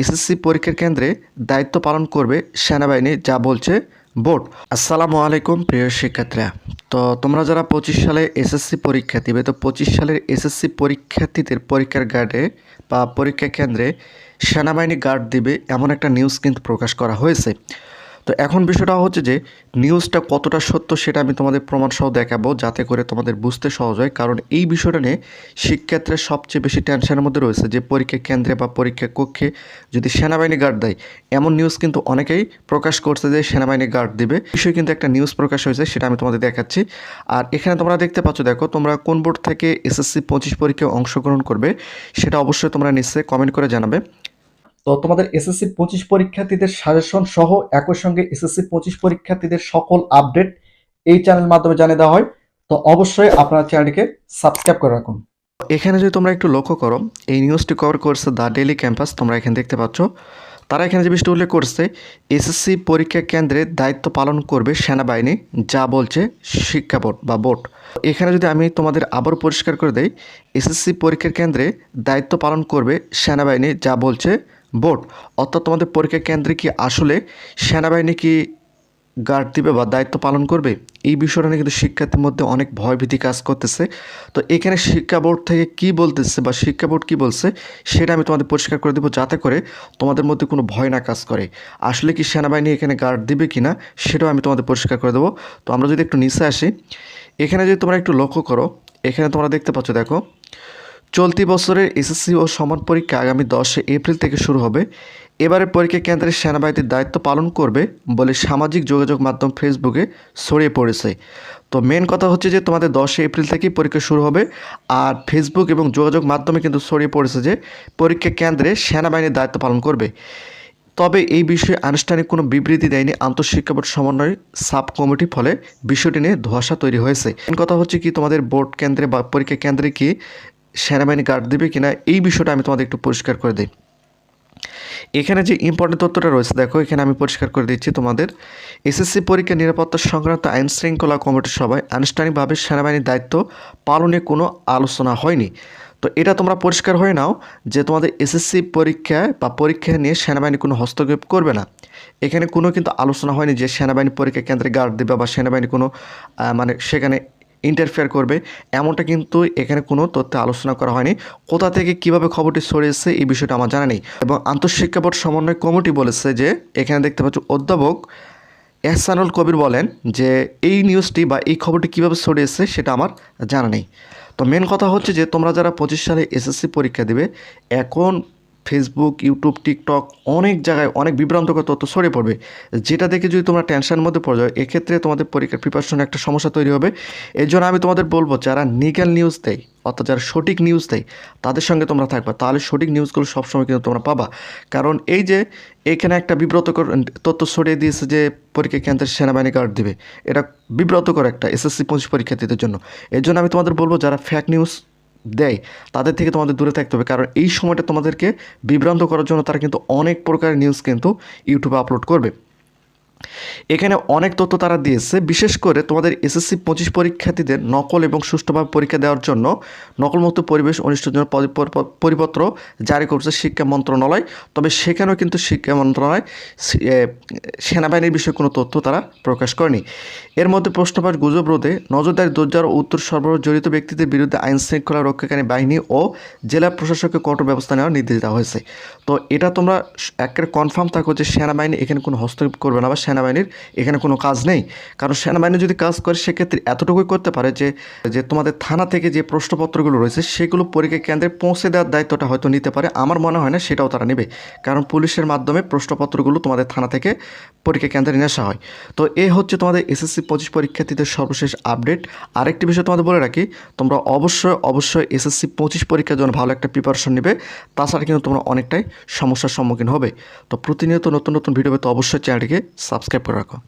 SSC পরীক্ষার কেন্দ্রে দায়িত্ব পালন করবে সেনাবাহিনী, যা বলছে বোর্ড। আসসালামু আলাইকুম, প্রিয় শিক্ষার্থীরা। তো তোমরা যারা পঁচিশ সালে এসএসসি পরীক্ষা দিবে, তো পঁচিশ সালের এসএসসি পরীক্ষার্থীদের পরীক্ষার গার্ডে বা পরীক্ষা কেন্দ্রে সেনাবাহিনী গার্ড দিবে এমন একটা নিউজ কিন্তু প্রকাশ করা হয়েছে। তো এখন বিষয়টা হচ্ছে যে নিউজটা কতটা সত্য সেটা আমি তোমাদের প্রমাণ সহ দেখাবো, যাতে করে তোমাদের বুঝতে সহজ হয়। কারণ এই বিষয়টা নিয়ে শিক্ষার্থীরা সবচেয়ে বেশি টেনশনের মধ্যে রয়েছে যে পরীক্ষা কেন্দ্রে বা পরীক্ষা কক্ষে যদি সেনাবাহিনী গার্ড দেয়, এমন নিউজ কিন্তু অনেকেই প্রকাশ করছে যে সেনাবাহিনী গার্ড দেবে। বিষয়ে কিন্তু একটা নিউজ প্রকাশ হয়েছে, সেটা আমি তোমাদের দেখাচ্ছি। আর এখানে তোমরা দেখতে পাচ্ছ, দেখো, তোমরা কোন বোর্ড থেকে এসএসসি পঁচিশ পরীক্ষায় অংশগ্রহণ করবে, সেটা অবশ্যই তোমরা নিশ্চয়ই কমেন্ট করে জানাবে। তো তোমাদের এসএসসি পঁচিশ পরীক্ষার্থীদের সাজেশন সহ একই সঙ্গে এসএসসি পঁচিশ পরীক্ষার্থীদের সকল আপডেট এই চ্যানেলের মাধ্যমে জানিয়ে দেওয়া হয়। তো অবশ্যই আপনার চ্যানেলটিকে সাবস্ক্রাইব করে রাখুন। এখানে যদি তোমরা একটু লক্ষ্য করো, এই নিউজটি কভার করছে দ্য ডেলি ক্যাম্পাস তোমরা এখানে দেখতে পাচ্ছ। তারা এখানে যে বিষয়টি উল্লেখ করছে এসএসসি পরীক্ষা কেন্দ্রে দায়িত্ব পালন করবে সেনাবাহিনী, যা বলছে শিক্ষা বোর্ড বা বোর্ড। এখানে যদি আমি তোমাদের আবার পরিষ্কার করে দেই এসএসসি পরীক্ষার কেন্দ্রে দায়িত্ব পালন করবে সেনাবাহিনী, যা বলছে বোর্ড, অর্থাৎ তোমাদের পরীক্ষা কেন্দ্রে কি আসলে সেনাবাহিনী কি গার্ড দিবে বা দায়িত্ব পালন করবে? এই বিষয়টা নিয়ে কিন্তু শিক্ষার্থীর মধ্যে অনেক ভয়ভীতি কাজ করতেছে। তো এখানে শিক্ষা বোর্ড থেকে কি বলতেছে বা শিক্ষা বোর্ড কী বলছে, সেটা আমি তোমাদের পরিষ্কার করে দেবো যাতে করে তোমাদের মধ্যে কোনো ভয় না কাজ করে। আসলে কি সেনাবাহিনী এখানে গার্ড দিবে কি না, সেটাও আমি তোমাদের পরিষ্কার করে দেবো। তো আমরা যদি একটু নিচে আসি, এখানে যদি তোমরা একটু লক্ষ্য করো, এখানে তোমরা দেখতে পাচ্ছ, দেখো চলতি বছরের এসএসসি ও সমান পরীক্ষা আগামী দশে এপ্রিল থেকে শুরু হবে। এবারে পরীক্ষা কেন্দ্রের সেনাবাহিনীর দায়িত্ব পালন করবে বলে সামাজিক যোগাযোগ মাধ্যম ফেসবুকে ছড়িয়ে পড়েছে। তো মেন কথা হচ্ছে যে, তোমাদের দশই এপ্রিল থেকেই পরীক্ষা শুরু হবে আর ফেসবুক এবং যোগাযোগ মাধ্যমে কিন্তু ছড়িয়ে পড়েছে যে, পরীক্ষা কেন্দ্রে সেনাবাহিনীর দায়িত্ব পালন করবে। তবে এই বিষয়ে আনুষ্ঠানিক কোনো বিবৃতি দেয়নি আন্তঃশিক্ষা বোর্ড সমন্বয় সাব কমিটি, ফলে বিষয়টি নিয়ে ধোঁয়াশা তৈরি হয়েছে। কথা হচ্ছে কি, তোমাদের বোর্ড কেন্দ্রে বা পরীক্ষা কেন্দ্রে কি সেনাবাহিনী গার্ড দেবে কিনা, এই বিষয়টা আমি তোমাদের একটু পরিষ্কার করে দিই। এখানে যে ইম্পর্টেন্ট তথ্যটা রয়েছে, দেখো, এখানে আমি পরিষ্কার করে দিচ্ছি তোমাদের। এসএসসি পরীক্ষা নিরাপত্তা সংক্রান্ত আইন শৃঙ্খলা কমিটির সভায় আনুষ্ঠানিকভাবে সেনাবাহিনীর দায়িত্ব পালনে কোনো আলোচনা হয়নি। তো এটা তোমরা পরিষ্কার হয়ে নাও যে তোমাদের এসএসসি পরীক্ষায় বা পরীক্ষা নিয়ে সেনাবাহিনী কোনো হস্তক্ষেপ করবে না। এখানে কোনো কিন্তু আলোচনা হয়নি যে সেনাবাহিনী পরীক্ষা কেন্দ্রে গার্ড দেবে বা সেনাবাহিনী কোনো মানে সেখানে ইন্টারফেয়ার করবে। এমনটা কিন্তু এখানে কোনো তথ্য আলোচনা করা হয়নি। কোথা থেকে কীভাবে খবরটি ছড়িয়েছে এই বিষয়টা আমার জানা নেই। এবং আন্তঃশিক্ষা বোর্ড সমন্বয় কমিটি বলেছে যে, এখানে দেখতে পাচ্ছ অধ্যাপক এহসানুল কবির বলেন যে, এই নিউজটি বা এই খবরটি কীভাবে ছড়িয়েছে সেটা আমার জানা নেই। তো মেন কথা হচ্ছে যে, তোমরা যারা পঁচিশ সালে এসএসসি পরীক্ষা দেবে, এখন ফেসবুক ইউটিউব টিকটক অনেক জায়গায় অনেক বিভ্রান্তকর তথ্য ছড়িয়ে পড়বে। যেটা দেখে যদি তোমরা টেনশনের মধ্যে পড়ে যাও, এক্ষেত্রে তোমাদের পরীক্ষার প্রিপারেশনে একটা সমস্যা তৈরি হবে। এর জন্য আমি তোমাদের বলব, যারা নিগাল নিউজ দেয়, অর্থাৎ যারা সঠিক নিউজ দেয়, তাদের সঙ্গে তোমরা থাকবা। তাহলে সঠিক নিউজগুলো সবসময় কিন্তু তোমরা পাবা। কারণ এই যে, এখানে একটা বিব্রতকর তথ্য ছড়িয়ে দিয়েছে যে, পরীক্ষা কেন্দ্রের সেনাবাহিনী কার্ড দেবে। এটা বিব্রতকর একটা এসএসসি পঁচিশ পরীক্ষার্থীদের জন্য। এর জন্য আমি তোমাদের বলব, যারা ফ্যাক নিউজ দেয়, তাদের থেকে তোমাদের দূরে থাকতে হবে। কারণ এই সময়টা তোমাদেরকে বিভ্রান্ত করার জন্য তারা কিন্তু অনেক প্রকারের নিউজ কিন্তু ইউটিউবে আপলোড করবে। এখানে অনেক তথ্য তারা দিয়েছে। বিশেষ করে তোমাদের এসএসসি পঁচিশ পরীক্ষার্থীদের নকল এবং সুষ্ঠুভাবে পরীক্ষা দেওয়ার জন্য নকলমুক্ত পরিবেশ অনুষ্ঠিত জন্য পরি- পরি- পরিপত্র জারি করছে শিক্ষা মন্ত্রণালয়। তবে সেখানেও কিন্তু শিক্ষা মন্ত্রণালয় সেনাবাহিনীর বিষয়ে কোনো তথ্য তারা প্রকাশ করেনি। এর মধ্যে প্রশ্নপাত গুজব রোধে নজরদারি দরজার ও উত্তর সরবরাহ জড়িত ব্যক্তিদের বিরুদ্ধে আইন শৃঙ্খলা রক্ষাকারী বাহিনী ও জেলা প্রশাসকের কঠোর ব্যবস্থা নেওয়ার নির্দেশ দেওয়া হয়েছে। তো এটা তোমরা একেবারে কনফার্ম থাকো যে সেনাবাহিনী এখানে কোনো হস্তক্ষেপ করবে না বা সেনাবাহিনীর এখানে কোনো কাজ নেই। কারণ সেনাবাহিনী যদি কাজ করে, সেক্ষেত্রে এতটুকুই করতে পারে যে যে তোমাদের থানা থেকে যে প্রশ্নপত্রগুলো রয়েছে, সেগুলো পরীক্ষা কেন্দ্রে পৌঁছে দেওয়ার দায়িত্বটা হয়তো নিতে পারে। আমার মনে হয় না সেটাও তারা নেবে। কারণ পুলিশের মাধ্যমে প্রশ্নপত্রগুলো তোমাদের থানা থেকে পরীক্ষা কেন্দ্রে নিয়ে আসা হয়। তো এ হচ্ছে তোমাদের এসএসসি পঁচিশ পরীক্ষার্থীদের সর্বশেষ আপডেট আরেকটি বিষয় তোমাদের বলে রাখি, তোমরা অবশ্যই অবশ্যই এসএসসি পঁচিশ পরীক্ষার জন্য ভালো একটা প্রিপারেশন নেবে। তাছাড়া কিন্তু তোমরা অনেকটাই সমস্যার সম্মুখীন হবে। তো প্রতিনিয়ত নতুন নতুন ভিডিও পেতে অবশ্যই চ্যানেলটিকে সাবস্ক্রাইব করে রাখো।